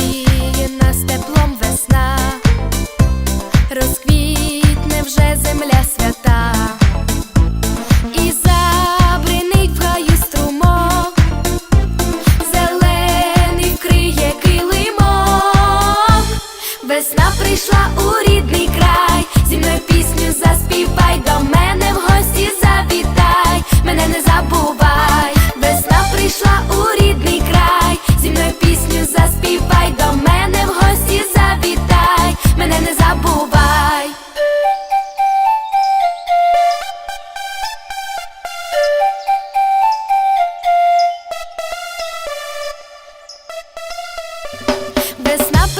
Гріє нас теплом весна, розквітне вже земля свята, і забринить в струмок, зелений вкриє килимок, весна прийшла у рідний.